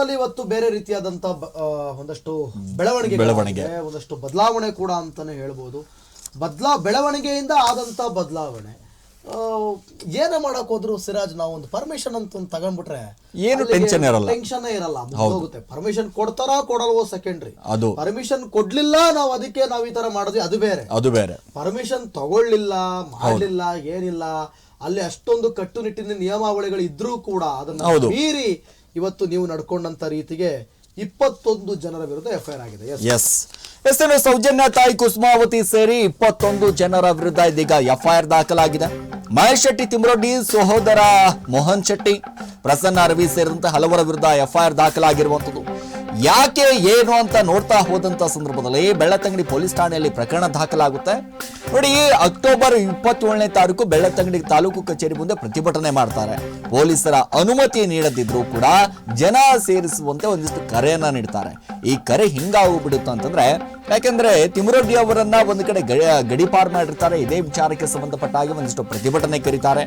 ಪ್ರಕರಣದಲ್ಲಿ ಇವತ್ತು ಬೇರೆ ರೀತಿಯಾದಂತ ಒಂದಷ್ಟು ಬೆಳವಣಿಗೆ ಬೆಳವಣಿಗೆ. ಒಂದಷ್ಟು ಬದಲಾವಣೆ ಕೂಡ ಅಂತಾನೆ ಹೇಳ್ಬೋದು. ಬದಲಾ ಬೆಳವಣಿಗೆಯಿಂದ ಆದಂತ ಬದಲಾವಣೆ. ಏನೇ ಮಾಡಕ್ ಹೋದ್ರು ಸಿರಾಜ್ ನಾವು ಒಂದು ಪರ್ಮಿಷನ್ ಅಂತ ಒಂದು ತಗೊಂಡ್ಬಿಟ್ರೆ ಏನು ಟೆನ್ಷನ್ ಇರಲ್ಲ. ಟೆನ್ಷನ್ ಇರಲ್ಲ ಹೋಗುತ್ತೆ. ಪರ್ಮಿಷನ್ ಕೊಡ್ತಾರಾ ಕೊಡಲ್ವೋ ಸೆಕೆಂಡ್ರಿ ಅದು. ಪರ್ಮಿಷನ್ ಕೊಡ್ಲಿಲ್ಲ ನಾವು ಅದಕ್ಕೆ ನಾವು ಈ ತರ ಮಾಡಿದ್ವಿ ಅದು ಬೇರೆ. ಅದು ಬೇರೆ. ಪರ್ಮಿಷನ್ ತಗೊಳ್ಳಿಲ್ಲ ಮಾಡಲಿಲ್ಲ ಏನಿಲ್ಲ ಅಲ್ಲಿ ಅಷ್ಟೊಂದು ಕಟ್ಟುನಿಟ್ಟಿನ ನಿಯಮಾವಳಿಗಳು ಇದ್ರೂ ಕೂಡ ಅದನ್ನ ಮೀರಿ ಇವತ್ತು ನೀವು ನಡ್ಕೊಂಡಂತ ರೀತಿಗೆ ಇಪ್ಪತ್ತೊಂದು ಜನರ ವಿರುದ್ಧ ಎಫ್ಐಆರ್ ಆಗಿದೆ. ಎಸ್ ಎಸ್ ಏನು ಸೌಜನ್ಯ ತಾಯಿ ಕುಸುಮಾವತಿ ಸೇರಿ ಇಪ್ಪತ್ತೊಂದು ಜನರ ವಿರುದ್ಧ ಇದೀಗ ಎಫ್ಐಆರ್ ದಾಖಲಾಗಿದೆ. ಮಹೇಶ್ ಶೆಟ್ಟಿ ತಿಮ್ರೊಡ್ಡಿ ಸಹೋದರ ಮೋಹನ್ ಶೆಟ್ಟಿ, ಪ್ರಸನ್ನ ರವಿ ಸೇರಿದಂತೆ ಹಲವರ ವಿರುದ್ಧ ಎಫ್ಐಆರ್ ದಾಖಲಾಗಿರುವಂಥದ್ದು. ಯಾಕೆ ಏನು ಅಂತ ನೋಡ್ತಾ ಹೋದಂತ ಸಂದರ್ಭದಲ್ಲಿ ಬೆಳ್ಳತಂಗಡಿ ಪೊಲೀಸ್ ಠಾಣೆಯಲ್ಲಿ ಪ್ರಕರಣ ದಾಖಲಾಗುತ್ತೆ. ನೋಡಿ ಅಕ್ಟೋಬರ್ ಇಪ್ಪತ್ತೇಳನೇ ತಾರೀಕು ಬೆಳ್ಳತಂಗಡಿ ತಾಲೂಕು ಕಚೇರಿ ಮುಂದೆ ಪ್ರತಿಭಟನೆ ಮಾಡ್ತಾರೆ. ಪೊಲೀಸರ ಅನುಮತಿ ನೀಡದಿದ್ರು ಕೂಡ ಜನ ಸೇರಿಸುವಂತೆ ಒಂದಿಷ್ಟು ಕರೆಯನ್ನ ನೀಡ್ತಾರೆ. ಈ ಕರೆ ಹಿಂಗಾಗೋಗ್ಬಿಡುತ್ತೆ ಅಂತಂದ್ರೆ ಯಾಕೆಂದ್ರೆ ತಿಮುರೊಡ್ಡಿ ಅವರನ್ನ ಒಂದು ಕಡೆ ಗಡಿಪಾರ್ ಮಾಡಿರ್ತಾರೆ. ಇದೇ ವಿಚಾರಕ್ಕೆ ಸಂಬಂಧಪಟ್ಟ ಹಾಗೆ ಒಂದಿಷ್ಟು ಪ್ರತಿಭಟನೆ ಕರೀತಾರೆ.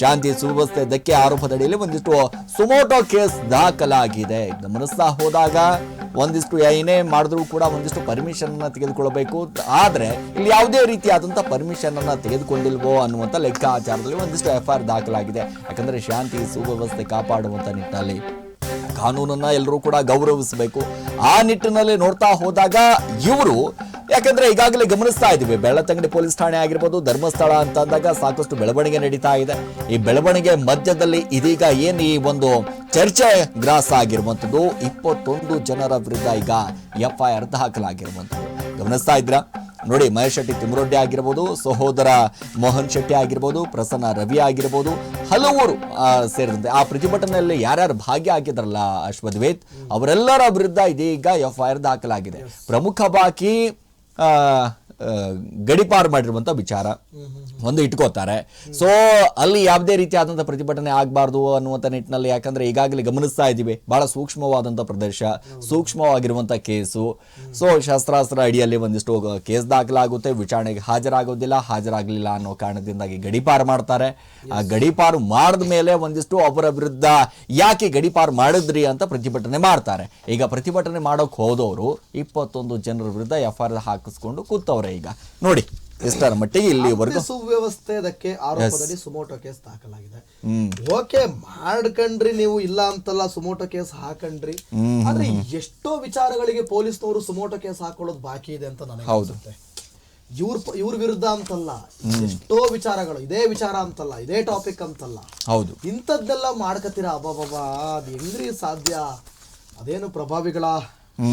ಶಾಂತಿ ಸುವ್ಯವಸ್ಥೆ ಧಕ್ಕೆ ಆರೋಪದಡಿಯಲ್ಲಿ ಒಂದಿಷ್ಟು ಸುಮೋಟೋ ಕೇಸ್ ದಾಖಲಾಗಿದೆ. ಗಮನಿಸ್ತಾ ಹೋದಾಗ ಒಂದಿಷ್ಟು ಏನೇ ಮಾಡಿದ್ರೂ ಕೂಡ ಒಂದಿಷ್ಟು ಪರ್ಮಿಷನ್ ಅನ್ನ ತೆಗೆದುಕೊಳ್ಳಬೇಕು. ಆದ್ರೆ ಇಲ್ಲಿ ಯಾವುದೇ ರೀತಿಯಾದಂತಹ ಪರ್ಮಿಷನ್ ಅನ್ನ ತೆಗೆದುಕೊಂಡಿಲ್ವೋ ಅನ್ನುವಂತ ಲೆಕ್ಕಾಚಾರದಲ್ಲಿ ಒಂದಿಷ್ಟು ಎಫ್ ದಾಖಲಾಗಿದೆ. ಯಾಕಂದ್ರೆ ಶಾಂತಿ ಸುವ್ಯವಸ್ಥೆ ಕಾಪಾಡುವಂತ ನಿಟ್ಟಿನಲ್ಲಿ ಕಾನೂನನ್ನ ಎಲ್ಲರೂ ಕೂಡ ಗೌರವಿಸಬೇಕು. ಆ ನಿಟ್ಟಿನಲ್ಲಿ ನೋಡ್ತಾ ಹೋದಾಗ ಇವರು, ಯಾಕಂದ್ರೆ ಈಗಾಗಲೇ ಗಮನಿಸ್ತಾ ಇದೀವಿ, ಬೆಳ್ಳತಂಗಡಿ ಪೊಲೀಸ್ ಠಾಣೆ ಆಗಿರ್ಬೋದು, ಧರ್ಮಸ್ಥಳ ಅಂತ ಅಂದಾಗ ಸಾಕಷ್ಟು ಬೆಳವಣಿಗೆ ನಡೀತಾ ಇದೆ. ಈ ಬೆಳವಣಿಗೆ ಮಧ್ಯದಲ್ಲಿ ಇದೀಗ ಏನು ಈ ಒಂದು ಚರ್ಚೆ ಗ್ರಾಸ ಆಗಿರುವಂಥದ್ದು, ಇಪ್ಪತ್ತೊಂದು ಜನರ ವಿರುದ್ಧ ಈಗ ಎಫ್ ಐ ಆರ್ ದಾಖಲಾಗಿರುವಂಥದ್ದು. ಗಮನಿಸ್ತಾ ಇದ್ರಾ ನೋಡಿ ಮಹೇಶ್ ಶೆಟ್ಟಿ ತಿಮರೊಡ್ಡಿ ಆಗಿರ್ಬೋದು, ಸಹೋದರ ಮೋಹನ್ ಶೆಟ್ಟಿ ಆಗಿರ್ಬೋದು, ಪ್ರಸನ್ನ ರವಿ ಆಗಿರ್ಬೋದು, ಹಲವರು ಸೇರಿದಂತೆ. ಆ ಪ್ರತಿಭಟನೆಯಲ್ಲಿ ಯಾರ್ಯಾರು ಭಾಗಿಯಾಗಿದ್ರಲ್ಲ ಅಶ್ವದ್ವೇತ್ ಅವರೆಲ್ಲರ ವಿರುದ್ಧ ಇದೀಗ ಎಫ್ ಐ ಆರ್ ದಾಖಲಾಗಿದೆ. ಪ್ರಮುಖ ಬಾಕಿ ಗಡಿಪಾರು ಮಾಡಿರುವಂಥ ವಿಚಾರ ಒಂದು ಇಟ್ಕೋತಾರೆ. ಸೊ ಅಲ್ಲಿ ಯಾವುದೇ ರೀತಿಯಾದಂಥ ಪ್ರತಿಭಟನೆ ಆಗಬಾರ್ದು ಅನ್ನುವಂಥ ನಿಟ್ಟಿನಲ್ಲಿ ಯಾಕಂದ್ರೆ ಈಗಾಗಲೇ ಗಮನಿಸ್ತಾ ಇದ್ದೀವಿ. ಬಹಳ ಸೂಕ್ಷ್ಮವಾದಂಥ ಪ್ರದೇಶ ಸೂಕ್ಷ್ಮವಾಗಿರುವಂಥ ಕೇಸು. ಸೊ ಶಸ್ತ್ರಾಸ್ತ್ರ ಅಡಿಯಲ್ಲಿ ಒಂದಿಷ್ಟು ಕೇಸ್ ದಾಖಲಾಗುತ್ತೆ. ವಿಚಾರಣೆಗೆ ಹಾಜರಾಗೋದಿಲ್ಲ, ಹಾಜರಾಗಲಿಲ್ಲ ಅನ್ನೋ ಕಾರಣದಿಂದಾಗಿ ಗಡಿಪಾರು ಮಾಡ್ತಾರೆ. ಆ ಗಡಿಪಾರು ಮಾಡಿದ ಮೇಲೆ ಒಂದಿಷ್ಟು ಅವರ ವಿರುದ್ಧ ಯಾಕೆ ಗಡಿಪಾರು ಮಾಡಿದ್ರಿ ಅಂತ ಪ್ರತಿಭಟನೆ ಮಾಡ್ತಾರೆ. ಈಗ ಪ್ರತಿಭಟನೆ ಮಾಡೋಕೆ ಹೋದವರು ಇಪ್ಪತ್ತೊಂದು ಜನರ ವಿರುದ್ಧ ಎಫ್ ಆರ್ ಹಾಕಿಸ್ಕೊಂಡು ಕೂತವ್ರೆ. ಈಗ. ನೋಡಿ ಎಷ್ಟರ ಮಟ್ಟಿಗೆ ಇಲ್ಲಿ ಸುವ್ಯವಸ್ಥೆ ಅದಕ್ಕೆ ಆರೋಪದಲ್ಲಿ ಸುಮೋಟೋ ಕೇಸ್ ದಾಖಲಾಗಿದೆ. ಓಕೆ ಮಾಡ್ಕಂಡ್ರಿ ನೀವು ಇಲ್ಲ ಅಂತಲ್ಲ ಸುಮೋಟೋ ಕೇಸ್ ಹಾಕಂಡ್ರಿ. ಆದ್ರೆ ಎಷ್ಟೋ ವಿಚಾರಗಳಿಗೆ ಪೊಲೀಸ್ನವರು ಸುಮೋಟೋ ಕೇಸ್ ಹಾಕೊಳ್ಳೋದು ಬಾಕಿ ಇದೆ ಅಂತ ನನಗೆ. ಅನ್ಸುತ್ತೆ. ಇವ್ರ ಇವ್ರ ವಿರುದ್ಧ ಅಂತಲ್ಲ ಎಷ್ಟೋ ವಿಚಾರಗಳು ಇದೇ ವಿಚಾರ ಅಂತಲ್ಲ ಇದೇ ಟಾಪಿಕ್ ಅಂತಲ್ಲ. ಹೌದು. ಇಂಥದ್ದೆಲ್ಲ ಮಾಡ್ಕತ್ತೀರಾ? ಅಬ್ಬಾ ಅದ್ ಹೆಂಗ್ರಿ ಸಾಧ್ಯ? ಅದೇನು ಪ್ರಭಾವಿಗಳ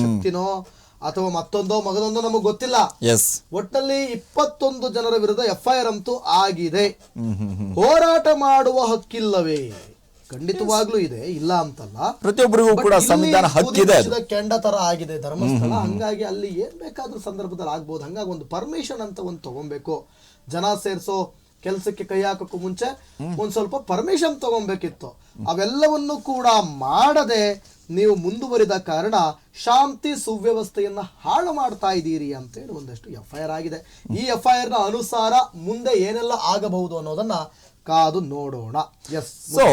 ಶಕ್ತಿನೋ? ಅಥವಾ ಮತ್ತೊಂದೋ ಮಗದೊಂದೋ ನಮಗ್ ಗೊತ್ತಿಲ್ಲ. ಎಸ್ ಒಟ್ಟಲ್ಲಿ ಇಪ್ಪತ್ತೊಂದು ಜನರ ವಿರುದ್ಧ ಎಫ್ಐಆರ್ ಅಂತೂ ಆಗಿದೆ. ಹೋರಾಟ ಮಾಡುವ ಹಕ್ಕಿಲ್ಲವೇ? ಖಂಡಿತವಾಗ್ಲೂ ಇದೆ. ಇಲ್ಲ ಅಂತಲ್ಲ. ಪ್ರತಿಯೊಬ್ಬರಿಗೂ ಕೂಡ ಸಂವಿಧಾನ ಹಕ್ಕಿದೆ ಕೆಂಡ ತರ ಆಗಿದೆ. ಧರ್ಮಸ್ಥಳ. ಹಂಗಾಗಿ ಅಲ್ಲಿ ಏನ್ ಬೇಕಾದ್ರೂ ಸಂದರ್ಭದಲ್ಲಿ ಆಗ್ಬೋದು. ಹಂಗಾಗಿ ಒಂದು ಪರ್ಮಿಷನ್ ಅಂತ ಒಂದು ತಗೊಬೇಕು. ಜನ ಸೇರ್ಸೋ ಕೆಲ್ಸಕ್ಕೆ ಕೈ ಹಾಕಕ್ಕೂ ಮುಂಚೆ ಒಂದ್ ಸ್ವಲ್ಪ ಪರ್ಮಿಷನ್ ತಗೊಬೇಕಿತ್ತು. ಅವೆಲ್ಲವನ್ನು ಕೂಡ ಮಾಡದೆ ನೀವು ಮುಂದುವರಿದ ಕಾರಣ ಶಾಂತಿ ಸುವ್ಯವಸ್ಥೆಯನ್ನು ಹಾಳು ಮಾಡ್ತಾ ಇದ್ದೀರಿ ಅಂತೇಳಿ ಒಂದಷ್ಟು ಎಫ್ ಐ ಆರ್ ಆಗಿದೆ. ಈ ಎಫ್ ಐ ಆರ್ನ ಅನುಸಾರ ಮುಂದೆ ಏನೆಲ್ಲ ಆಗಬಹುದು ಅನ್ನೋದನ್ನ ಕಾದು ನೋಡೋಣ. ಎಸ್ ಸೊ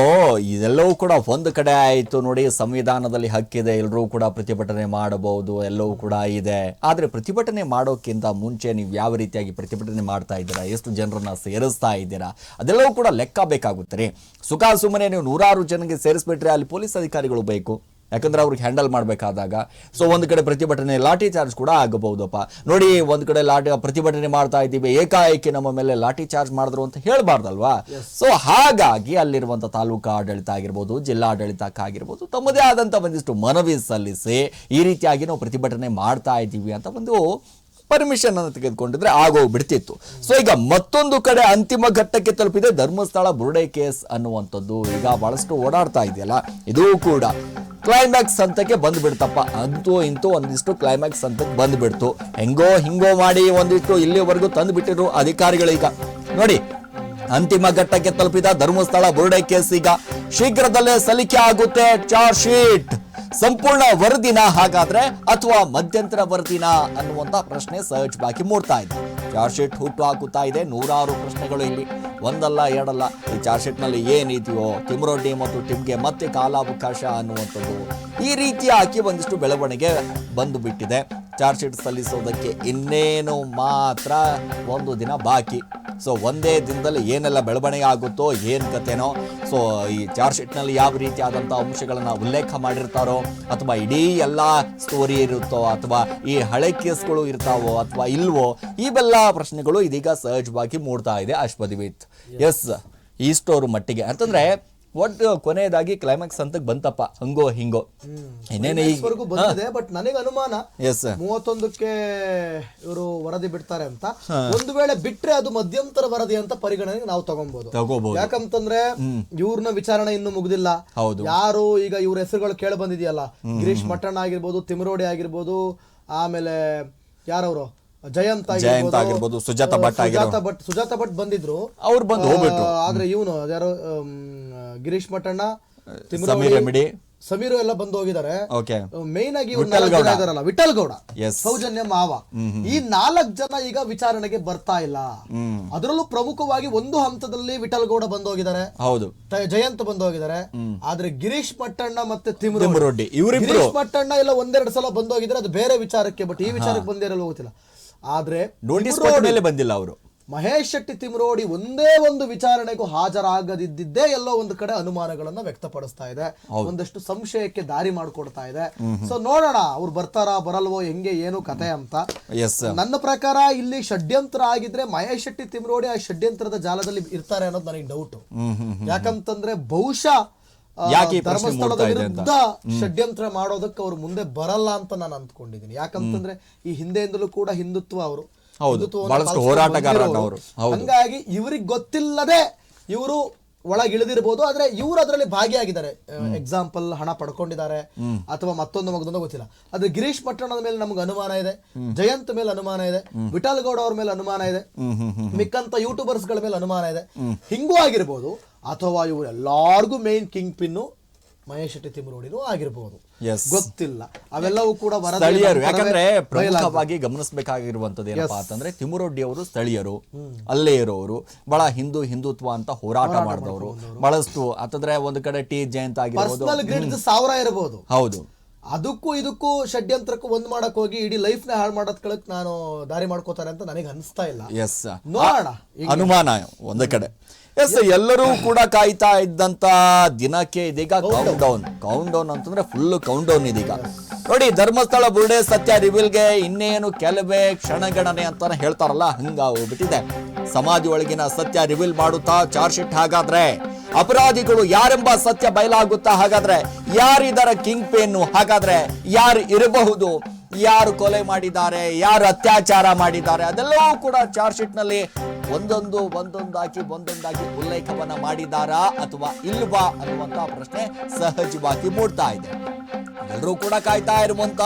ಇದೆಲ್ಲವೂ ಕೂಡ ಒಂದು ಕಡೆ ಆಯಿತು ನೋಡಿ, ಸಂವಿಧಾನದಲ್ಲಿ ಹಕ್ಕಿದೆ ಎಲ್ಲರೂ ಕೂಡ ಪ್ರತಿಭಟನೆ ಮಾಡಬಹುದು, ಎಲ್ಲವೂ ಕೂಡ ಇದೆ. ಆದರೆ ಪ್ರತಿಭಟನೆ ಮಾಡೋಕ್ಕಿಂತ ಮುಂಚೆ ನೀವು ಯಾವ ರೀತಿಯಾಗಿ ಪ್ರತಿಭಟನೆ ಮಾಡ್ತಾ ಇದ್ದೀರಾ, ಎಷ್ಟು ಜನರನ್ನ ಸೇರಿಸ್ತಾ ಇದ್ದೀರಾ, ಅದೆಲ್ಲವೂ ಕೂಡ ಲೆಕ್ಕ ಬೇಕಾಗುತ್ತೆ ರೀ. ಸುಖ ಸುಮ್ಮನೆ ನೀವು ನೂರಾರು ಜನಕ್ಕೆ ಸೇರಿಸ್ಬಿಟ್ರೆ ಅಲ್ಲಿ ಪೊಲೀಸ್ ಅಧಿಕಾರಿಗಳು ಬೇಕು. ಯಾಕಂದ್ರೆ ಅವ್ರಿಗೆ ಹ್ಯಾಂಡಲ್ ಮಾಡಬೇಕಾದಾಗ. ಸೊ ಒಂದು ಕಡೆ ಪ್ರತಿಭಟನೆ ಲಾಠಿ ಚಾರ್ಜ್ ಕೂಡ ಆಗಬಹುದಪ್ಪ. ನೋಡಿ ಒಂದು ಕಡೆ ಲಾಠಿ ಪ್ರತಿಭಟನೆ ಮಾಡ್ತಾ ಇದ್ದೀವಿ ಏಕಾಏಕಿ ನಮ್ಮ ಮೇಲೆ ಲಾಠಿ ಚಾರ್ಜ್ ಮಾಡಿದ್ರು ಅಂತ ಹೇಳಬಾರ್ದಲ್ವಾ? ಸೊ ಹಾಗಾಗಿ ಅಲ್ಲಿರುವಂಥ ತಾಲೂಕಾ ಆಡಳಿತ ಆಗಿರ್ಬೋದು ಜಿಲ್ಲಾಡಳಿತಕ್ಕಾಗಿರ್ಬೋದು ತಮ್ಮದೇ ಆದಂಥ ಒಂದಿಷ್ಟು ಮನವಿ ಸಲ್ಲಿಸಿ ಈ ರೀತಿಯಾಗಿ ನಾವು ಪ್ರತಿಭಟನೆ ಮಾಡ್ತಾ ಇದ್ದೀವಿ ಅಂತ ಒಂದು ಪರ್ಮಿಷನ್ ಅನ್ನು ತೆಗೆದುಕೊಂಡಿದ್ರೆ ಆಗೋಗ್ಬಿಡ್ತಿತ್ತು ಸೊ ಈಗ ಮತ್ತೊಂದು ಕಡೆ ಅಂತಿಮ ಘಟ್ಟಕ್ಕೆ ತಲುಪಿದೆ ಧರ್ಮಸ್ಥಳ ಬುರುಡೆ ಕೇಸ್ ಅನ್ನುವಂಥದ್ದು. ಈಗ ಬಹಳಷ್ಟು ಓಡಾಡ್ತಾ ಇದೆಯಲ್ಲ ಇದು ಕೂಡ. ಕ್ಲೈಮ್ಯಾಕ್ಸ್ ಹಂತಕ್ಕೆ ಬಂದ್ಬಿಡ್ತಪ್ಪ. ಅಂತೂ ಇಂತೂ ಒಂದಿಷ್ಟು ಕ್ಲೈಮ್ಯಾಕ್ಸ್ ಹಂತಕ್ಕೆ ಬಂದ್ಬಿಡ್ತು. ಹೆಂಗೋ ಹಿಂಗೋ ಮಾಡಿ ಒಂದಿಷ್ಟು ಇಲ್ಲಿವರೆಗೂ ತಂದು ಬಿಟ್ಟಿರು ಅಧಿಕಾರಿಗಳೀಗ. ನೋಡಿ, ಅಂತಿಮ ಘಟ್ಟಕ್ಕೆ ತಲುಪಿದ ಧರ್ಮಸ್ಥಳ ಬುರುಡೆ ಕೇಸ್ ಈಗ ಶೀಘ್ರದಲ್ಲೇ ಸಲ್ಲಿಕೆ ಆಗುತ್ತೆ ಚಾರ್ಜ್ ಶೀಟ್ ಸಂಪೂರ್ಣ ವರದಿನ ಹಾಗಾದ್ರೆ ಅಥವಾ ಮಧ್ಯಂತರ ವರದಿನ ಅನ್ನುವಂತ ಪ್ರಶ್ನೆ ಸಹಜವಾಗಿ ಮೂಡ್ತಾ ಇದೆ. ಚಾರ್ಜ್ ಶೀಟ್ ಹುಟ್ಟು ಹಾಕುತ್ತಾ ಇದೆ ನೂರಾರು ಪ್ರಶ್ನೆಗಳು ಇಲ್ಲಿ. ಒಂದಲ್ಲ, ಎರಡಲ್ಲ, ಈ ಚಾರ್ಜ್ ಶೀಟ್ನಲ್ಲಿ ಏನಿದೆಯೋ ತಿಮ್ರೊಡ್ಡಿ ಮತ್ತು ಟಿಮ್ಗೆ ಮತ್ತೆ ಕಾಲಾವಕಾಶ ಅನ್ನುವಂಥದ್ದು. ಈ ರೀತಿಯಾಗಿ ಒಂದಿಷ್ಟು ಬೆಳವಣಿಗೆ ಬಂದು ಬಿಟ್ಟಿದೆ ಚಾರ್ಜ್ ಶೀಟ್ ಸಲ್ಲಿಸೋದಕ್ಕೆ ಇನ್ನೇನು ಮಾತ್ರ ಒಂದು ದಿನ ಬಾಕಿ. ಸೊ ಒಂದೇ ದಿನದಲ್ಲಿ ಏನೆಲ್ಲ ಬೆಳವಣಿಗೆ ಆಗುತ್ತೋ ಏನು ಕಥೆನೋ ಸೊ ಈ ಚಾರ್ಜ್ ಶೀಟ್ನಲ್ಲಿ ಯಾವ ರೀತಿಯಾದಂಥ ಅಂಶಗಳನ್ನು ಉಲ್ಲೇಖ ಮಾಡಿರ್ತಾರೋ, ಅಥವಾ ಇಡೀ ಎಲ್ಲ ಸ್ಟೋರಿ ಇರುತ್ತೋ, ಅಥವಾ ಈ ಹಳೆ ಕೇಸ್ಗಳು ಇರ್ತಾವೋ, ಅಥವಾ ಇಲ್ವೋ, ಇವೆಲ್ಲ ಪ್ರಶ್ನೆಗಳು ಇದೀಗ ಸಹಜವಾಗಿ ಮೂಡ್ತಾ ಇದೆ ಅಶ್ವದಿವಿತ್ ಎಸ್ ಈ ಇಷ್ಟೋರು ಮಟ್ಟಿಗೆ. ಅಂತಂದ್ರೆ ಒಟ್ಟು ಕೊನೆಯದಾಗಿ ಕ್ಲೈಮ್ಯಾಕ್ಸ್ ಅಂತ ಬಂತಪ್ಪ. ಹಂಗೋ ಹಿಂಗೋ. ಇನ್ನೇನು ಈಗ ವರೆಗೂ ಬಂದಿದೆ ಬಟ್ ನನಗೆ ಅನುಮಾನ ಎಸ್ ಮೂವತ್ತೊಂದಕ್ಕೆ ಇವರು ವರದಿ ಬಿಡ್ತಾರೆ ಅಂತ. ಒಂದು ವೇಳೆ ಬಿಟ್ರೆ ಅದು ಮಧ್ಯಂತರ ವರದಿ ಅಂತ ಪರಿಗಣನೆಗೆ ನಾವು ತಗೊಬಹುದು ತಗೋಬಹುದು ಯಾಕಂತಂದ್ರೆ ಇವ್ರನ್ನ ವಿಚಾರಣೆ ಇನ್ನು ಮುಗ್ದಿಲ್ಲ. ಹೌದು. ಯಾರು ಈಗ ಇವ್ರ ಹೆಸರುಗಳು ಕೇಳಿ ಬಂದಿದೆಯಲ್ಲ? ಗಿರೀಶ್ ಮಟ್ಟಣ್ಣ ಆಗಿರ್ಬೋದು ತಿಮರೋಡಿ ಆಗಿರ್ಬೋದು ಆಮೇಲೆ ಯಾರವರು? ಜಯಂತ ಜಯಂತ್ ಆಗಿರ್ಬೋದು, ಸುಜಾತ ಭಟ್ ಸುಜಾತ ಭಟ್ ಸುಜಾತ ಭಟ್ ಬಂದಿದ್ರು. ಅವ್ರು ಬಂದು ಆದ್ರೆ ಇವನು ಯಾರು ಗಿರೀಶ್ ಮಟ್ಟಣ್ಣ ಸಮೀರ್ ರೆಮಿಡಿ ಸಮೀರ್ ಎಲ್ಲ ಬಂದು ಹೋಗಿದ್ದಾರೆ. ಮೇನ್ ಆಗಿ ಇದಾರಲ್ಲ ವಿಠಲ್ ಗೌಡ. ಸೌಜನ್ಯ ಮಾವ. ಈ ನಾಲ್ಕು ಜನ ಈಗ ವಿಚಾರಣೆಗೆ ಬರ್ತಾ ಇಲ್ಲ. ಅದರಲ್ಲೂ ಪ್ರಮುಖವಾಗಿ ಒಂದು ಹಂತದಲ್ಲಿ ವಿಠಲ್ ಗೌಡ ಬಂದು ಹೋಗಿದ್ದಾರೆ. ಹೌದು. ಜಯಂತ್ ಬಂದು ಹೋಗಿದ್ದಾರೆ. ಆದ್ರೆ ಗಿರೀಶ್ ಮಟ್ಟಣ್ಣ ಮತ್ತೆ ತಿಮ್ರು ಇವರಿಬ್ರು. ಗಿರೀಶ್ ಮಟ್ಟಣ್ಣ ಎಲ್ಲ ಒಂದೆರಡು ಸಲ ಬಂದು ಹೋಗಿದ್ದಾರೆ ಅದು ಬೇರೆ ವಿಚಾರಕ್ಕೆ ಬಟ್ ಈ ವಿಚಾರಕ್ಕೆ ಬಂದಿರಲ್ಲ ಗೊತ್ತಿಲ್ಲ ಆದ್ರೆ ನೋಟಿಸ್ ಬಂದಿಲ್ಲ ಅವರು. ಮಹೇಶ್ ಶೆಟ್ಟಿ ತಿಮ್ರೋಡಿ ಒಂದೇ ಒಂದು ವಿಚಾರಣೆಗೂ ಹಾಜರಾಗದಿದ್ದೇ ಎಲ್ಲೋ ಒಂದು ಕಡೆ ಅನುಮಾನಗಳನ್ನ ವ್ಯಕ್ತಪಡಿಸ್ತಾ ಇದೆ. ಒಂದಷ್ಟು ಸಂಶಯಕ್ಕೆ ದಾರಿ ಮಾಡಿಕೊಡ್ತಾ ಇದೆ. ಸೊ ನೋಡೋಣ ಅವ್ರು ಬರ್ತಾರಾ ಬರಲ್ವೋ ಹೆಂಗೆ ಏನು ಕತೆ ಅಂತ. ನನ್ನ ಪ್ರಕಾರ ಇಲ್ಲಿ ಷಡ್ಯಂತ್ರ ಆಗಿದ್ರೆ ಮಹೇಶ್ ಶೆಟ್ಟಿ ತಿಮ್ರೋಡಿ ಆ ಷಡ್ಯಂತ್ರದ ಜಾಲದಲ್ಲಿ ಇರ್ತಾರೆ ಅನ್ನೋದು ನನಗೆ ಡೌಟ್ ಯಾಕಂತಂದ್ರೆ ಬಹುಶಃ ಧರ್ಮಸ್ಥಳದ? ವಿರುದ್ಧ ಷಡ್ಯಂತ್ರ ಮಾಡೋದಕ್ಕೆ ಅವ್ರು ಮುಂದೆ ಬರಲ್ಲ ಅಂತ ನಾನು ಅಂದ್ಕೊಂಡಿದ್ದೀನಿ. ಯಾಕಂತಂದ್ರೆ ಈ ಹಿಂದೆಯಿಂದಲೂ ಕೂಡ ಹಿಂದುತ್ವ ಅವರು ಹೌದು, ಬಹಳಷ್ಟು ಹೋರಾಟಗಾರರು ಅವರು. ಹಂಗಾಗಿ ಇವ್ರಿಗೆ ಗೊತ್ತಿಲ್ಲದೆ ಇವರು ಒಳಗಿಳಿದಿರ್ಬೋದು ಆದ್ರೆ ಇವರು ಅದರಲ್ಲಿ ಭಾಗಿಯಾಗಿದ್ದಾರೆ. ಎಕ್ಸಾಂಪಲ್ ಹಣ ಪಡ್ಕೊಂಡಿದ್ದಾರೆ ಅಥವಾ ಮತ್ತೊಂದು ಮಗದೊಂದು ಗೊತ್ತಿಲ್ಲ. ಆದ್ರೆ ಗಿರೀಶ್ ಪಟ್ಟಣದ ಮೇಲೆ ನಮ್ಗೆ ಅನುಮಾನ ಇದೆ ಜಯಂತ್ ಮೇಲೆ ಅನುಮಾನ ಇದೆ ವಿಠಲ್ ಗೌಡ ಅವ್ರ ಮೇಲೆ ಅನುಮಾನ ಇದೆ ಮಿಕ್ಕಂತ ಯೂಟ್ಯೂಬರ್ಸ್ಗಳ ಮೇಲೆ ಅನುಮಾನ ಇದೆ. ಹಿಂಗೂ ಆಗಿರ್ಬೋದು ಅಥವಾ ಇವರು ಎಲ್ಲಾರ್ಗೂ main kingpin Mahesh Shetty ತಿಮ್ಮರೋಡಿನೂ ಆಗಿರ್ಬೋದು. ಎಸ್ ಗೊತ್ತಿಲ್ಲ. ಅವೆಲ್ಲವೂ ಕೂಡ ಸ್ಥಳೀಯರು ಯಾಕಂದ್ರೆ ಪ್ರಮುಖವಾಗಿ ಗಮನಿಸಬೇಕಾಗಿರುವಂತದ್ದು ಏನಪ್ಪಾ ಅಂತಂದ್ರೆ ತಿಮುರೊಡ್ಡಿ ಅವರು ಸ್ಥಳೀಯರು ಅಲ್ಲೇ ಇರೋರು ಬಹಳ ಹಿಂದೂ ಹಿಂದುತ್ವ ಅಂತ ಹೋರಾಟ ಮಾಡಿದವರು. ಬಹಳಷ್ಟು ಅಂತಂದ್ರೆ ಒಂದು ಕಡೆ ಟಿ ಜಯಂತ್ ಆಗಿರ್ಬೋದು. ಸಾವಿರ ಇರಬಹುದು ಹೌದು. ಅದಕ್ಕೂ ಇದಕ್ಕೂ ಷಡ್ಯಂತ್ರಕ್ಕೂ ಒಂದ್ ಮಾಡಕ್ ಹೋಗಿ ಇಡೀ ಲೈಫ್ನ ಹಾಳು ಮಾಡೋದ್ ಕಳಕ್ ನಾನು ದಾರಿ ಮಾಡ್ಕೋತಾರೆ ಅಂತ ನನಗೆ ಅನಿಸ್ತಾ ಇಲ್ಲ. ಎಸ್ ನೋಡೋಣ. ಅನುಮಾನ ಒಂದು ಕಡೆ. ಎಸ್ ಎಲ್ಲರೂ ಕೂಡ ಕಾಯ್ತಾ ಇದ್ದಂತ ದಿನಕ್ಕೆ ಇದೀಗ ಕೌಂಟ್ ಡೌನ್ ಕೌಂಟ್ ಡೌನ್ ಅಂತಂದ್ರೆ ಫುಲ್ ಕೌಂಟ್ ಡೌನ್ ಇದೀಗ. ನೋಡಿ ಧರ್ಮಸ್ಥಳ ಬುರುಡೆ ಸತ್ಯ ರಿವೀಲ್ಗೆ ಇನ್ನೇನು ಕೆಲವೇ ಕ್ಷಣಗಣನೆ ಅಂತಾನೆ ಹೇಳ್ತಾರಲ್ಲ ಹಂಗ ಹೋಗ್ಬಿಟ್ಟಿದೆ. ಸಮಾಜ ಒಳಗಿನ ಸತ್ಯ ರಿವೀಲ್ ಮಾಡುತ್ತಾ ಚಾರ್ಜ್ ಶೀಟ್ ಹಾಗಾದ್ರೆ ಅಪರಾಧಿಗಳು ಯಾರೆಂಬ ಸತ್ಯ ಬಯಲಾಗುತ್ತಾ ಹಾಗಾದ್ರೆ ಯಾರಿದರ ಕಿಂಗ್ ಪೇನು ಹಾಗಾದ್ರೆ ಯಾರು ಇರಬಹುದು ಯಾರು ಕೊಲೆ ಮಾಡಿದ್ದಾರೆ ಯಾರು ಅತ್ಯಾಚಾರ ಮಾಡಿದ್ದಾರೆ ಅದೆಲ್ಲವೂ ಕೂಡ ಚಾರ್ಜ್ ಶೀಟ್ನಲ್ಲಿ ಒಂದೊಂದು, ಒಂದೊಂದಾಗಿ ಒಂದೊಂದಾಗಿ ಉಲ್ಲೇಖವನ್ನ ಮಾಡಿದಾರಾ ಅಥವಾ ಇಲ್ವಾ ಅನ್ನುವಂತ ಪ್ರಶ್ನೆ ಸಹಜವಾಗಿ ಮೂಡ್ತಾ ಇದೆ. ಎಲ್ಲರೂ ಕೂಡ ಕಾಯ್ತಾ ಇರುವಂತ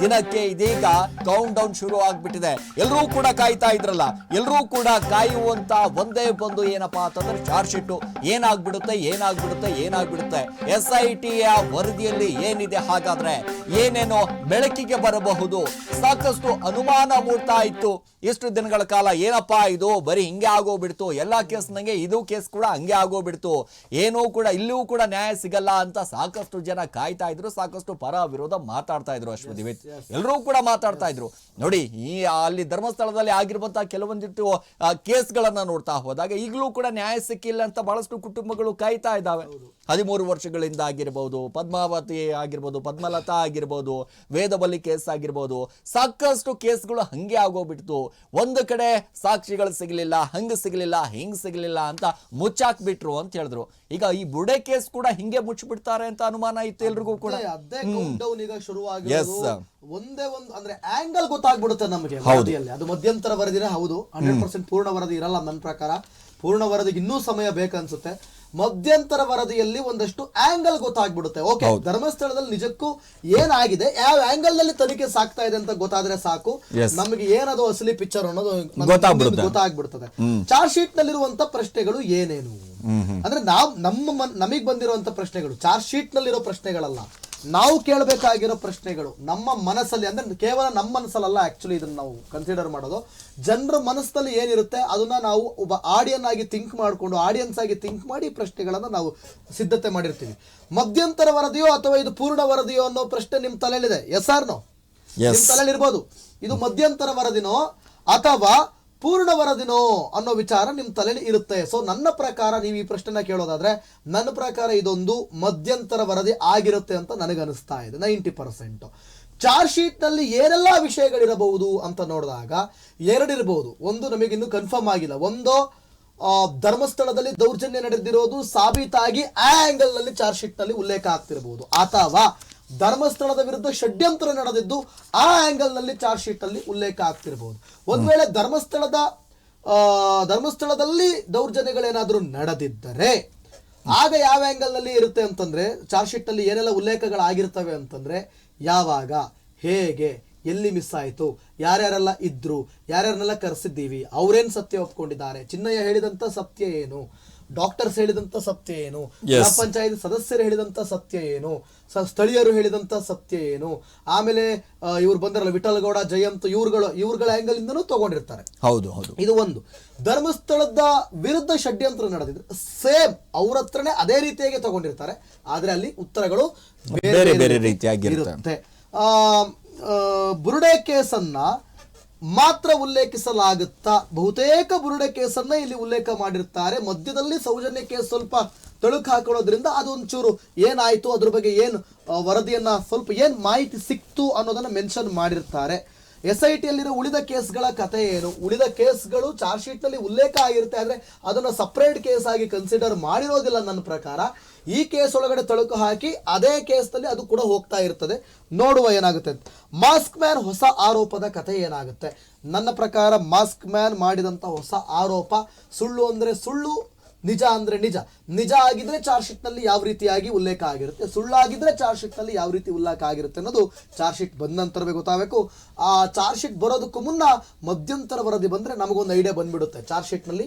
ದಿನಕ್ಕೆ ಇದೀಗ ಕೌಂಟ್ ಡೌನ್ ಶುರು ಆಗ್ಬಿಟ್ಟಿದೆ. ಎಲ್ಲರೂ ಕೂಡ ಕಾಯ್ತಾ ಇದ್ರಲ್ಲ ಎಲ್ಲರೂ ಕೂಡ ಕಾಯುವಂತ ಒಂದೇ ಒಂದು ಏನಪ್ಪಾ ಅಂತಂದ್ರೆ ಚಾರ್ಜ್ ಶೀಟ್ ಏನಾಗ್ಬಿಡುತ್ತೆ ಏನಾಗ್ಬಿಡುತ್ತೆ ಏನಾಗ್ಬಿಡುತ್ತೆ? ಎಸ್ ಐ ಟಿಯ ವರದಿಯಲ್ಲಿ ಏನಿದೆ ಹಾಗಾದ್ರೆ? ಏನೇನೋ ಬೆಳಕಿಗೆ ಬರಬಹುದು. ಸಾಕಷ್ಟು ಅನುಮಾನ ಮೂಡ್ತಾ ಇತ್ತು. ಇಷ್ಟು ದಿನಗಳ ಕಾಲ ಏನಪ್ಪಾ ಇದು? ಬರೀ ಹಿಂಗೆ ಆಗೋಗ್ಬಿಡ್ತು ಎಲ್ಲ ಕೇಸ್ ನಂಗೆ ಇದು ಕೇಸ್ ಕೂಡ ಹಂಗೆ ಆಗೋಗ್ಬಿಡ್ತು ಏನೂ ಕೂಡ ಇಲ್ಲೂ ಕೂಡ ನ್ಯಾಯ ಸಿಗಲ್ಲ ಅಂತ ಸಾಕಷ್ಟು ಜನ ಕಾಯ್ತಾ ಇದ್ರು. ಸಾಕಷ್ಟು ಪರ ವಿರೋಧ ಮಾತಾಡ್ತಾ ಇದ್ರು ಅಶ್ವದಿವಿತ್. ಎಲ್ಲರೂ ಕೂಡ ಮಾತಾಡ್ತಾ ಇದ್ರು. ನೋಡಿ ಈ ಅಲ್ಲಿ ಧರ್ಮಸ್ಥಳದಲ್ಲಿ ಆಗಿರುವಂತಹ ಕೆಲವೊಂದಿಟ್ಟು ಕೇಸ್ಗಳನ್ನ ನೋಡ್ತಾ ಹೋದಾಗ ಈಗಲೂ ಕೂಡ ನ್ಯಾಯ ಸಿಕ್ಕಿಲ್ಲ ಅಂತ ಬಹಳಷ್ಟು ಕುಟುಂಬಗಳು ಕಾಯ್ತಾ ಇದ್ದಾವೆ. ಹದಿಮೂರು ವರ್ಷಗಳಿಂದ ಆಗಿರ್ಬೋದು ಪದ್ಮಾವತಿ ಆಗಿರ್ಬೋದು ಪದ್ಮಲತಾ ಆಗಿರ್ಬೋದು ವೇದಬಲಿ ಕೇಸ್ ಆಗಿರ್ಬೋದು ಸಾಕಷ್ಟು ಕೇಸ್ಗಳು ಹಂಗೆ ಆಗೋಗ್ಬಿಡ್ತು. ಒಂದು ಕಡೆ ಸಾಕ್ಷಿಗಳು ಸಿಗಲಿಲ್ಲ ಹಂಗೆ ಸಿಗಲಿಲ್ಲ ಹಿಂಗ್ ಸಿಗಲಿಲ್ಲ ಅಂತ ಮುಚ್ಚಾಕ್ಬಿಟ್ರು ಅಂತ ಹೇಳಿದ್ರು. ಈಗ ಈ ಬುಡೆ ಕೇಸ್ ಕೂಡ ಹಿಂಗೆ ಮುಚ್ಚಿಬಿಡ್ತಾರೆ ಅಂತ ಅನುಮಾನ ಇತ್ತು ಎಲ್ರಿಗೂ ಕೂಡ. ಈಗ. ಒಂದೇ ಒಂದು ಅಂದ್ರೆ ಆಂಗಲ್ ಗೊತ್ತಾಗ್ಬಿಡುತ್ತೆ ನಮಗೆ ಅದು ಮಧ್ಯಂತರ ವರದಿನೇ ಹೌದು. ಹಂಡ್ರೆಡ್ ಪರ್ಸೆಂಟ್ ಪೂರ್ಣ ವರದಿ ಇರಲ್ಲ ನನ್ನ ಪ್ರಕಾರ. ಪೂರ್ಣ ವರದಿಗೆ ಇನ್ನೂ ಸಮಯ ಬೇಕನ್ಸುತ್ತೆ. ಮಧ್ಯಂತರ ವರದಿಯಲ್ಲಿ ಒಂದಷ್ಟು ಆಂಗಲ್ ಗೊತ್ತಾಗ್ಬಿಡುತ್ತೆ. ಓಕೆ ಧರ್ಮಸ್ಥಳದಲ್ಲಿ ನಿಜಕ್ಕೂ ಏನಾಗಿದೆ? ಯಾವ ಆಂಗಲ್ನಲ್ಲಿ ತನಿಖೆ ಸಾಕ್ತಾ ಇದೆ ಅಂತ ಗೊತ್ತಾದ್ರೆ ಸಾಕು. ನಮ್ಗೆ ಏನದು ಅಸಲಿ ಪಿಕ್ಚರ್ ಅನ್ನೋದು. ಗೊತ್ತಾಗ್ಬಿಡ್ತದೆ. ಚಾರ್ಜ್ ಶೀಟ್ ನಲ್ಲಿರುವಂತ ಪ್ರಶ್ನೆಗಳು ಏನೇನು? ಅಂದ್ರೆ ನಾವ್ ನಮ್ಮ ನಮಗ್ ಬಂದಿರುವಂತ ಪ್ರಶ್ನೆಗಳು. ಚಾರ್ಜ್ ಶೀಟ್ ನಲ್ಲಿರೋ ಪ್ರಶ್ನೆಗಳಲ್ಲ. ನಾವು ಕೇಳಬೇಕಾಗಿರೋ ಪ್ರಶ್ನೆಗಳು ನಮ್ಮ ಮನಸ್ಸಲ್ಲಿ ಅಂದ್ರೆ ಕೇವಲ ನಮ್ಮ ಮನಸ್ಸಲ್ಲ ಆಕ್ಚುಲಿ ಇದನ್ನ ನಾವು ಕನ್ಸಿಡರ್ ಮಾಡೋದು. ಜನರ ಮನಸ್ಸಲ್ಲಿ ಏನಿರುತ್ತೆ ಅದನ್ನ ನಾವು ಒಬ್ಬ ಆಡಿಯನ್ ಆಗಿ ಥಿಂಕ್ ಮಾಡಿಕೊಂಡು ಆಡಿಯನ್ಸ್ ಆಗಿ ಥಿಂಕ್ ಮಾಡಿ ಪ್ರಶ್ನೆಗಳನ್ನು ನಾವು ಸಿದ್ಧತೆ ಮಾಡಿರ್ತೀವಿ. ಮಧ್ಯಂತರ ವರದಿಯೋ ಅಥವಾ ಇದು ಪೂರ್ಣ ವರದಿಯೋ ಅನ್ನೋ ಪ್ರಶ್ನೆ ನಿಮ್ಮ ತಲೆಯಲ್ಲಿದೆ. Yes or no Yes. ನಿಮ್ ತಲೆಯಲ್ಲಿ ಇರ್ಬೋದು ಇದು ಮಧ್ಯಂತರ ವರದಿನೋ ಅಥವಾ ಪೂರ್ಣ ವರದಿನೋ ಅನ್ನೋ ವಿಚಾರ ನಿಮ್ಮ ತಲೆಯಲ್ಲಿ ಇರುತ್ತೆ. ಸೊ ನನ್ನ ಪ್ರಕಾರ ನೀವು ಈ ಪ್ರಶ್ನೆನ ಕೇಳೋದಾದ್ರೆ, ನನ್ನ ಪ್ರಕಾರ ಇದೊಂದು ಮಧ್ಯಂತರ ವರದಿ ಆಗಿರುತ್ತೆ ಅಂತ ನನಗನಿಸ್ತಾ ಇದೆ, ನೈಂಟಿ ಪರ್ಸೆಂಟ್. ಚಾರ್ಜ್ ಶೀಟ್ನಲ್ಲಿ ಏನೆಲ್ಲ ವಿಷಯಗಳಿರಬಹುದು ಅಂತ ನೋಡಿದಾಗ ಎರಡಿರಬಹುದು ಒಂದು ನಮಗೆ ಇನ್ನೂ ಕನ್ಫರ್ಮ್ ಆಗಿಲ್ಲ. ಒಂದು ಧರ್ಮಸ್ಥಳದಲ್ಲಿ ದೌರ್ಜನ್ಯ ನಡೆದಿರೋದು ಸಾಬೀತಾಗಿ ಆ ಆಂಗಲ್ನಲ್ಲಿ ಚಾರ್ಜ್ ಶೀಟ್ನಲ್ಲಿ ಉಲ್ಲೇಖ ಆಗ್ತಿರಬಹುದು ಅಥವಾ ಧರ್ಮಸ್ಥಳದ ವಿರುದ್ಧ ಷಡ್ಯಂತ್ರ ನಡೆದಿದ್ದು ಆ ಆ್ಯಂಗಲ್ನಲ್ಲಿ ಚಾರ್ಜ್ ಶೀಟಲ್ಲಿ ಉಲ್ಲೇಖ ಆಗ್ತಿರಬಹುದು ಒಂದ್ ವೇಳೆ ಧರ್ಮಸ್ಥಳದ ಧರ್ಮಸ್ಥಳದಲ್ಲಿ ದೌರ್ಜನ್ಯಗಳೇನಾದರೂ ನಡೆದಿದ್ದರೆ, ಆಗ ಯಾವ ಆ್ಯಂಗಲ್ನಲ್ಲಿ ಇರುತ್ತೆ ಅಂತಂದ್ರೆ, ಚಾರ್ಜ್ ಶೀಟಲ್ಲಿ ಏನೆಲ್ಲ ಉಲ್ಲೇಖಗಳಾಗಿರ್ತವೆ ಅಂತಂದ್ರೆ, ಯಾವಾಗ, ಹೇಗೆ, ಎಲ್ಲಿ ಮಿಸ್ ಆಯಿತು, ಯಾರ್ಯಾರೆಲ್ಲ ಇದ್ರು, ಯಾರ್ಯಾರನ್ನೆಲ್ಲ ಕರೆಸಿದ್ದೀವಿ, ಅವ್ರೇನು ಸತ್ಯ ಒಪ್ಕೊಂಡಿದ್ದಾರೆ, ಚಿನ್ನಯ್ಯ ಹೇಳಿದಂಥ ಸತ್ಯ ಏನು? ಡಾಕ್ಟರ್ಸ್ ಹೇಳಿದಂತ ಸತ್ಯ ಏನು. ಗ್ರಾಮ ಪಂಚಾಯತ್ ಸದಸ್ಯರು ಹೇಳಿದಂತ ಸತ್ಯ ಏನು? ಸ್ಥಳೀಯರು ಹೇಳಿದಂತ ಸತ್ಯ ಏನು? ಆಮೇಲೆ ಇವ್ರು ಬಂದಿರಲ್ಲ ವಿಠಲಗೌಡ ಜಯಂತ್ ಇವ್ರುಗಳು ಇವ್ರುಗಳ ಆಂಗಲ್ ಇಂದನೂ ತಗೊಂಡಿರ್ತಾರೆ. ಹೌದು ಹೌದು. ಇದು ಒಂದು. ಧರ್ಮಸ್ಥಳದ ವಿರುದ್ಧ ಷಡ್ಯಂತ್ರ ನಡೆದಿದ್ರೆ ಸೇಮ್ ಅವ್ರ ಹತ್ರನೇ ಅದೇ ರೀತಿಯಾಗಿ ತಗೊಂಡಿರ್ತಾರೆ. ಆದ್ರೆ ಅಲ್ಲಿ ಉತ್ತರಗಳು ಬೇರೆ ಬೇರೆ ರೀತಿಯಾಗಿರುತ್ತೆ. ಇರುತ್ತೆ. ಆ, ಆ, ಬುರುಡೆ ಕೇಸನ್ನ ಮಾತ್ರ ಉಲ್ಲೇಖಿಸಲಾಗುತ್ತಾ? ಬಹುತೇಕ ಬುರುಡೆ ಕೇಸನ್ನ ಇಲ್ಲಿ ಉಲ್ಲೇಖ ಮಾಡಿರ್ತಾರೆ. ಮಧ್ಯದಲ್ಲಿ ಸೌಜನ್ಯ ಕೇಸ್ ಸ್ವಲ್ಪ ತಳುಕು ಹಾಕೊಳ್ಳೋದ್ರಿಂದ ಅದೊಂಚೂರು ಏನಾಯ್ತು? ಅದ್ರ ಬಗ್ಗೆ ಏನು ವರದಿಯನ್ನ ಸ್ವಲ್ಪ ಏನ್ ಮಾಹಿತಿ ಸಿಕ್ತು ಅನ್ನೋದನ್ನ ಮೆನ್ಷನ್ ಮಾಡಿರ್ತಾರೆ. ಎಸ್ ಐ ಟಿಯಲ್ಲಿರೋ ಉಳಿದ ಕೇಸ್ಗಳ ಕಥೆ ಏನು? ಉಳಿದ ಕೇಸ್ಗಳು ಚಾರ್ಜ್ ಶೀಟ್ನಲ್ಲಿ ಉಲ್ಲೇಖ ಆಗಿರುತ್ತೆ ಆದರೆ ಅದನ್ನು ಸಪ್ರೇಟ್ ಕೇಸ್ ಆಗಿ ಕನ್ಸಿಡರ್ ಮಾಡಿರೋದಿಲ್ಲ ನನ್ನ ಪ್ರಕಾರ. ಈ ಕೇಸ್ ಒಳಗಡೆ ತಳುಕು ಹಾಕಿ ಅದೇ ಕೇಸ್ನಲ್ಲಿ ಅದು ಕೂಡ ಹೋಗ್ತಾ ಇರ್ತದೆ. ನೋಡುವ ಏನಾಗುತ್ತೆ ಮಾಸ್ಕ್ ಮ್ಯಾನ್ ಹೊಸ ಆರೋಪದ ಕಥೆ ಏನಾಗುತ್ತೆ? ನನ್ನ ಪ್ರಕಾರ ಮಾಸ್ಕ್ ಮ್ಯಾನ್ ಮಾಡಿದಂಥ ಹೊಸ ಆರೋಪ ಸುಳ್ಳು ಅಂದರೆ ಸುಳ್ಳು ನಿಜ ಅಂದ್ರೆ ನಿಜ. ನಿಜ ಆಗಿದ್ರೆ ಚಾರ್ಜ್ ಶೀಟ್ನಲ್ಲಿ ಯಾವ ರೀತಿಯಾಗಿ ಉಲ್ಲೇಖ ಆಗಿರುತ್ತೆ, ಸುಳ್ಳಾಗಿದ್ರೆ ಚಾರ್ಜ್ ಶೀಟ್ನಲ್ಲಿ ಯಾವ ರೀತಿ ಉಲ್ಲೇಖ ಆಗಿರುತ್ತೆ ಅನ್ನೋದು ಚಾರ್ಜ್ ಶೀಟ್ ಬಂದ ನಂತರವೇ ಗೊತ್ತಾಗಬೇಕು. ಆ ಚಾರ್ಜ್ ಶೀಟ್ ಬರೋದಕ್ಕೂ ಮುನ್ನ ಮಧ್ಯಂತರ ವರದಿ ಬಂದ್ರೆ ನಮಗೊಂದು ಐಡಿಯಾ ಬಂದ್ಬಿಡುತ್ತೆ. ಚಾರ್ಜ್ ಶೀಟ್ನಲ್ಲಿ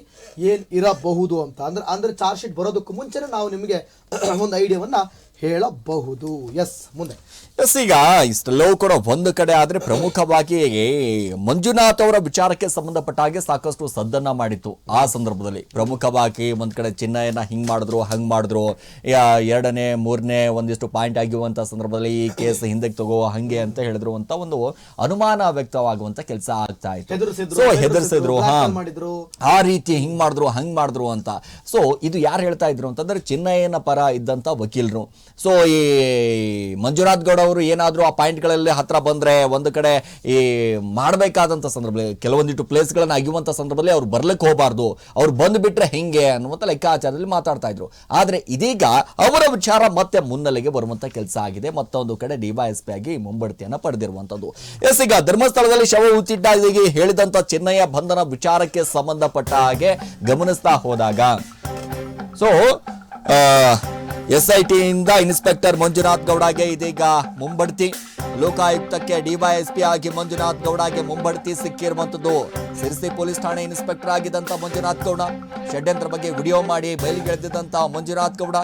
ಏನ್ ಇರಬಹುದು ಅಂತ. ಅಂದ್ರೆ ಅಂದ್ರೆ ಚಾರ್ಜ್ ಶೀಟ್ ಬರೋದಕ್ಕೂ ಮುಂಚೆನೆ ನಾವು ನಿಮಗೆ ಒಂದು ಐಡಿಯಾವನ್ನ ಹೇಳಬಹುದು. ಎಸ್ ಮುಂದೆ. ಎಸ್ ಈಗ ಇಷ್ಟೆಲ್ಲವೂ ಕೂಡ ಒಂದು ಕಡೆ ಆದ್ರೆ ಪ್ರಮುಖವಾಗಿ ಮಂಜುನಾಥ್ ಅವರ ವಿಚಾರಕ್ಕೆ ಸಂಬಂಧಪಟ್ಟ ಹಾಗೆ ಸಾಕಷ್ಟು ಸದ್ದನ್ನ ಮಾಡಿತ್ತು. ಆ ಸಂದರ್ಭದಲ್ಲಿ ಪ್ರಮುಖವಾಗಿ ಒಂದ್ ಕಡೆ ಚಿನ್ನಯನ್ನ ಹಿಂಗ್ ಮಾಡಿದ್ರು ಹಂಗ್ ಮಾಡಿದ್ರು. ಎರಡನೇ ಮೂರನೇ ಒಂದಿಷ್ಟು ಪಾಯಿಂಟ್ ಆಗಿರುವಂಥ ಸಂದರ್ಭದಲ್ಲಿ ಈ ಕೇಸ್ ಹಿಂದಕ್ಕೆ ತಗೋ ಹಂಗೆ ಅಂತ ಹೇಳಿದ್ರು ಅಂತ ಒಂದು ಅನುಮಾನ ವ್ಯಕ್ತವಾಗುವಂತ ಕೆಲಸ ಆಗ್ತಾ ಇತ್ತು. ಸೊ ಹೆದರ್ಸಿದ್ರು, ಹಾ. ಮಾಡಿದ್ರು. ಆ ರೀತಿ ಹಿಂಗ್ ಮಾಡಿದ್ರು ಹಂಗ್ ಮಾಡಿದ್ರು ಅಂತ. ಸೊ ಇದು ಯಾರು ಹೇಳ್ತಾ ಇದ್ರು ಅಂತಂದ್ರೆ ಚಿನ್ನಯ್ಯನ ಪರ ಇದ್ದಂತ ವಕೀಲರು. ಸೊ ಈ ಮಂಜುನಾಥ್ ಗೌಡ ಅವರು ಏನಾದರೂ ಆ ಪಾಯಿಂಟ್ಗಳಲ್ಲಿ ಹತ್ರ ಬಂದರೆ ಒಂದು ಕಡೆ ಈ ಮಾಡಬೇಕಾದಂಥ ಸಂದರ್ಭದಲ್ಲಿ ಕೆಲವೊಂದಿಟ್ಟು ಪ್ಲೇಸ್ಗಳನ್ನು ಅಗಿಯುವಂಥ ಸಂದರ್ಭದಲ್ಲಿ ಅವ್ರು ಬರ್ಲಿಕ್ಕೆ ಹೋಗಬಾರ್ದು. ಅವ್ರು ಬಂದುಬಿಟ್ರೆ ಹೆಂಗೆ ಅನ್ನುವಂಥ ಲೆಕ್ಕಾಚಾರದಲ್ಲಿ ಮಾತಾಡ್ತಾ ಇದ್ರು. ಆದರೆ ಇದೀಗ ಅವರ ವಿಚಾರ ಮತ್ತೆ ಮುನ್ನೆಲೆಗೆ ಬರುವಂಥ ಕೆಲಸ ಆಗಿದೆ. ಮತ್ತೊಂದು ಕಡೆ ಡಿವೈಎಸ್ಪಿ ಆಗಿ ಮುಂಬಡ್ತಿಯನ್ನು ಪಡೆದಿರುವಂಥದ್ದು ಎಸ್, ಈಗ ಧರ್ಮಸ್ಥಳದಲ್ಲಿ ಶವ ಉಚ್ಚಿಟ್ಟಾಗಿ ಹೇಳಿದಂಥ ಚೆನ್ನಯ್ಯ ಬಂಧನ ವಿಚಾರಕ್ಕೆ ಸಂಬಂಧಪಟ್ಟ ಹಾಗೆ ಗಮನಿಸ್ತಾ ಹೋದಾಗ ಸೊ ಎಸ್ ಐ ಟಿಯಿಂದ ಇನ್ಸ್ಪೆಕ್ಟರ್ ಮಂಜುನಾಥ್ ಗೌಡಗೆ ಇದೀಗ ಮುಂಬಡ್ತಿ. ಲೋಕಾಯುಕ್ತಕ್ಕೆ ಡಿವೈಎಸ್ಪಿ ಆಗಿ ಮಂಜುನಾಥ್ ಗೌಡಗೆ ಮುಂಬಡ್ತಿ ಸಿಕ್ಕಿರುವಂತದ್ದು. ಸಿರ್ಸಿ ಪೊಲೀಸ್ ಠಾಣೆ ಇನ್ಸ್ಪೆಕ್ಟರ್ ಆಗಿದ್ದಂತ ಮಂಜುನಾಥ್ ಗೌಡ. ಷಡ್ಯಂತ್ರ ಬಗ್ಗೆ ವಿಡಿಯೋ ಮಾಡಿ ಬಯಲಿಗೆಳೆದಿದ್ದಂತ ಮಂಜುನಾಥ್ ಗೌಡ.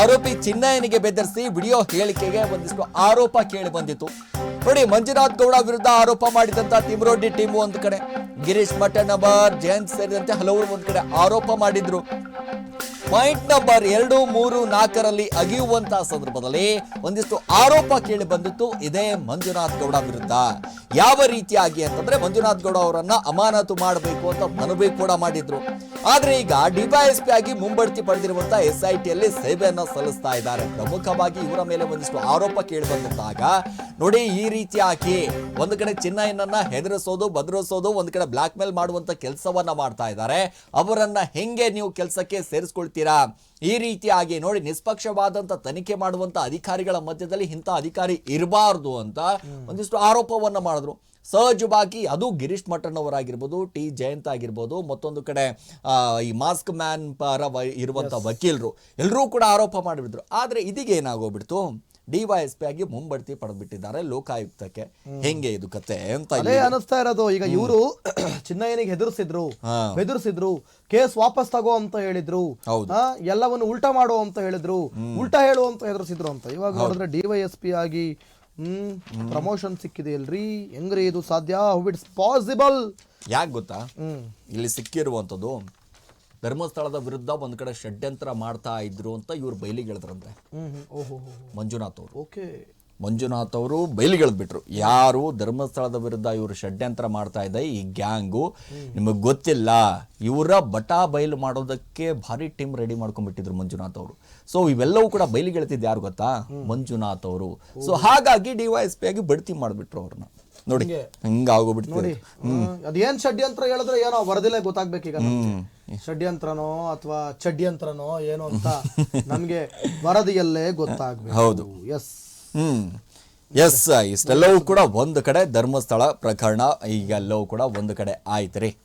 ಆರೋಪಿ ಚಿನ್ನಯ್ಯನಿಗೆ ಬೆದರಿಸಿ ವಿಡಿಯೋ ಹೇಳಿಕೆಗೆ ಒಂದಿಷ್ಟು ಆರೋಪ ಕೇಳಿ ಬಂದಿತ್ತು. ನೋಡಿ, ಮಂಜುನಾಥ್ ಗೌಡ ವಿರುದ್ಧ ಆರೋಪ ಮಾಡಿದಂತ ತಿಮ್ರೋಡ್ಡಿ ಟೀಮ್ ಒಂದು ಕಡೆ. ಗಿರೀಶ್ ಮಠನಬರ್ ಜಯಂತ್ ಸೇರಿದಂತೆ ಹಲವರು ಒಂದ್ ಕಡೆ ಆರೋಪ ಮಾಡಿದ್ರು. ಪಾಯಿಂಟ್ ನಂಬರ್ ಎರಡು, ಮೂರು, ನಾಲ್ಕರಲ್ಲಿ ಅಗಿಯುವಂತಹ ಸಂದರ್ಭದಲ್ಲಿ ಒಂದಿಷ್ಟು ಆರೋಪ ಕೇಳಿ ಬಂದಿತ್ತು. ಇದೇ ಮಂಜುನಾಥ್ ಗೌಡ ವಿರುದ್ಧ. ಯಾವ ರೀತಿಯಾಗಿ ಅಂತಂದ್ರೆ ಮಂಜುನಾಥ್ ಗೌಡ ಅವರನ್ನ ಅಮಾನತು ಮಾಡಬೇಕು ಅಂತ ಮನವಿ ಕೂಡ ಮಾಡಿದ್ರು. ಆದ್ರೆ ಈಗ ಡಿವೈಎಸ್ಪಿ ಆಗಿ ಮುಂಬಡ್ತಿ ಪಡೆದಿರುವಂತಹ ಎಸ್ ಐ ಟಿಯಲ್ಲಿ ಸೇವೆಯನ್ನ ಸಲ್ಲಿಸ್ತಾ ಇದ್ದಾರೆ. ಪ್ರಮುಖವಾಗಿ ಇವರ ಮೇಲೆ ಒಂದಿಷ್ಟು ಆರೋಪ ಕೇಳಿ ಬಂದಿದ್ದಾಗ, ನೋಡಿ ಈ ರೀತಿಯಾಗಿ ಒಂದು ಕಡೆ ಚಿನ್ನಯ್ಯನನ್ನ ಹೆದರಿಸೋದು ಬದರಿಸೋದು ಒಂದು ಕಡೆ ಬ್ಲಾಕ್ ಮೇಲ್ ಮಾಡುವಂತ ಕೆಲಸವನ್ನ ಮಾಡ್ತಾ ಇದ್ದಾರೆ. ಅವರನ್ನ ಹೆಂಗೆ ನೀವು ಕೆಲಸಕ್ಕೆ ಸೇರಿಸ್ಕೊಳ್ತೀರಾ? ಈ ರೀತಿಯಾಗಿ ನೋಡಿ ನಿಷ್ಪಕ್ಷವಾದಂತ ತನಿಖೆ ಮಾಡುವಂತ ಅಧಿಕಾರಿಗಳ ಮಧ್ಯದಲ್ಲಿ ಇಂಥ ಅಧಿಕಾರಿ ಇರಬಾರ್ದು ಅಂತ ಒಂದಿಷ್ಟು ಆರೋಪವನ್ನ ಮಾಡಿದ್ರು. ಸಹಜವಾಗಿ ಅದು ಗಿರೀಶ್ ಮಠಣ್ಣವರಾಗಿರ್ಬೋದು ಟಿ ಜಯಂತ್ ಆಗಿರ್ಬೋದು ಮತ್ತೊಂದು ಕಡೆ ಈ ಮಾಸ್ಕ್ ಮ್ಯಾನ್ ಪರ ಇರುವಂಥ ವಕೀಲರು. ಎಲ್ಲರೂ ಕೂಡ ಆರೋಪ ಮಾಡಿಬಿಟ್ರು. ಆದ್ರೆ ಇದೀಗ ಏನಾಗೋಗ್ಬಿಡ್ತು? ಡಿವೈಎಸ್ಪಿ ಆಗಿ ಮುಂಬಡ್ತಿ ಪಡೆದ್ಬಿಟ್ಟಿದ್ದಾರೆ ಲೋಕಾಯುಕ್ತಕ್ಕೆ. ಹೆಂಗೆ ಇದು ಕತೆ ಅಂತ ಅದೇ ಅನಿಸ್ತಾ ಇರೋದು. ಈಗ ಇವರು ಚಿನ್ನಯ್ಯನಿಗೆ ಹೆದರ್ಸಿದ್ರು. ಹೆದರ್ಸಿದ್ರು. ಬೆದರ್ಸಿದ್ರು ಕೇಸ್ ವಾಪಸ್ ತಗೋ ಅಂತ ಹೇಳಿದ್ರು. ಎಲ್ಲವನ್ನು ಉಲ್ಟಾ ಮಾಡೋ ಅಂತ ಹೇಳಿದ್ರು. ಉಲ್ಟಾ ಹೇಳು ಅಂತ ಹೆದರ್ಸಿದ್ರು ಅಂತ. ಇವಾಗ ನೋಡಿದ್ರೆ ಡಿವೈಎಸ್ಪಿ ಆಗಿ ಹ್ಮ್ ಪ್ರಮೋಷನ್ ಸಿಕ್ಕಿದೆ ಅಲ್ರಿ ಹೆಂಗ್ರಿ ಇದು ಸಾಧ್ಯ? ಇಟ್ಸ್ ಪಾಸಿಬಲ್ ಯಾಕೆ ಗೊತ್ತಾ? ಇಲ್ಲಿ ಸಿಕ್ಕಿರುವಂಥದ್ದು ಧರ್ಮಸ್ಥಳದ ವಿರುದ್ಧ ಒಂದ್ ಕಡೆ ಷಡ್ಯಂತ್ರ ಮಾಡ್ತಾ ಇದ್ರು ಅಂತ ಇವ್ರು ಬಯಲಿಗೆಳೆದ್ರಂತೆ ಮಂಜುನಾಥ್ ಅವರು. ಓಕೆ. ಮಂಜುನಾಥ್ ಅವರು ಬಯಲಿಗೆಳೆದ್ಬಿಟ್ರು ಯಾರು ಧರ್ಮಸ್ಥಳದ ವಿರುದ್ಧ ಇವರು ಷಡ್ಯಂತ್ರ ಮಾಡ್ತಾ ಇದ್ದ ಈ ಗ್ಯಾಂಗು ನಿಮಗೆ ಗೊತ್ತಿಲ್ಲ. ಇವರ ಬಟಾ ಬಯಲು ಮಾಡೋದಕ್ಕೆ ಭಾರಿ ಟೀಮ್ ರೆಡಿ ಮಾಡ್ಕೊಂಡ್ಬಿಟ್ಟಿದ್ರು ಮಂಜುನಾಥ್ ಅವರು. ಸೊ ಇವೆಲ್ಲವೂ ಕೂಡ ಬಯಲಿಗೆಳ್ತಿದ್ದು ಯಾರು ಗೊತ್ತಾ? ಮಂಜುನಾಥ್ ಅವರು. ಸೊ ಹಾಗಾಗಿ ಡಿ ವೈ ಎಸ್ ಪಿ ಆಗಿ ಬಡ್ತಿ ಮಾಡಿಬಿಟ್ರು ಅವ್ರನ್ನ. ನೋಡಿ ಹಿಂಗೆ. ಹಿಂಗಾಗೋಗ್ಬಿಡ್ತು ನೋಡಿ ಹ್ಮ್. ಅದೇನ್ ಷಡ್ಯಂತ್ರ ಹೇಳಿದ್ರೆ ಏನೋ ವರದಿಲೇ ಗೊತ್ತಾಗ್ಬೇಕೀಗ. ಷಡ್ಯಂತ್ರನೋ ಅಥವಾ ಚಡ್ಯಂತ್ರನೋ ಏನೋ ಅಂತ ನಮ್ಗೆ ವರದಿಯಲ್ಲೇ ಗೊತ್ತಾಗ್ಬೇಕು. ಹೌದು. ಎಸ್ ಹ್ಮ್. ಎಸ್ ಇಷ್ಟೆಲ್ಲವೂ ಕೂಡ ಒಂದು ಕಡೆ ಧರ್ಮಸ್ಥಳ ಪ್ರಕರಣ ಈಗೆಲ್ಲವೂ ಕೂಡ ಒಂದು ಕಡೆ ಆಯ್ತು ರೀ.